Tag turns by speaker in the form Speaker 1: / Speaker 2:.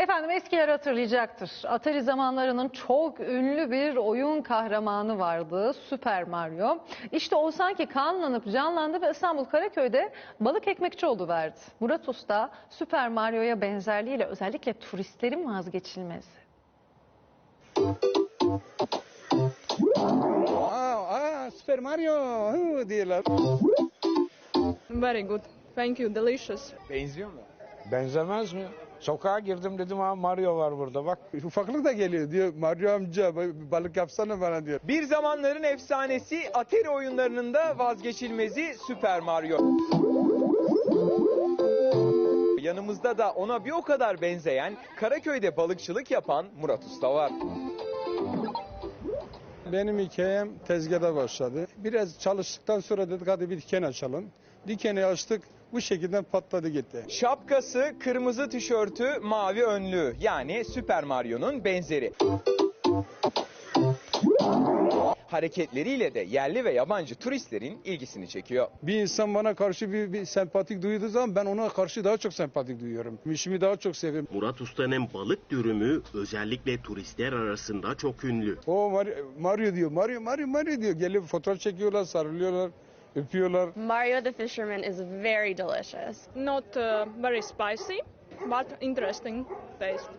Speaker 1: Efendim eskiler hatırlayacaktır. Atari zamanlarının çok ünlü bir oyun kahramanı vardı. Süper Mario. İşte o sanki kanlanıp canlandı ve İstanbul Karaköy'de balık ekmekçi verdi. Murat Usta Süper Mario'ya benzerliğiyle özellikle turistlerin vazgeçilmezi.
Speaker 2: Aa, aa Super Mario hı, diyorlar.
Speaker 3: Very good. Thank you. Delicious.
Speaker 4: Benziyor mu?
Speaker 2: Benzemez mi? Sokağa girdim dedim ha Mario var burada bak. Ufaklık da geliyor diyor Mario amca balık yapsana bana diyor.
Speaker 4: Bir zamanların efsanesi Atari oyunlarının da vazgeçilmezi Super Mario. Yanımızda da ona bir o kadar benzeyen, Karaköy'de balıkçılık yapan Murat Usta var.
Speaker 2: Benim hikayem tezgahda başladı. Biraz çalıştıktan sonra dedik hadi bir diken açalım. Dikeni açtık bu şekilde patladı gitti.
Speaker 4: Şapkası, kırmızı tişörtü, mavi önlüğü yani Super Mario'nun benzeri. Hareketleriyle de yerli ve yabancı turistlerin ilgisini çekiyor.
Speaker 2: Bir insan bana karşı bir, bir sempatik duyduğu zaman ben ona karşı daha çok sempatik duyuyorum. İşimi daha çok seviyorum.
Speaker 5: Murat Usta'nın balık dürümü özellikle turistler arasında çok ünlü.
Speaker 2: O Mario, Mario diyor, Mario, Mario, Mario diyor. Gelip fotoğraf çekiyorlar, sarılıyorlar, öpüyorlar.
Speaker 6: Mario the Fisherman is very delicious.
Speaker 3: Not uh, very spicy, but interesting taste.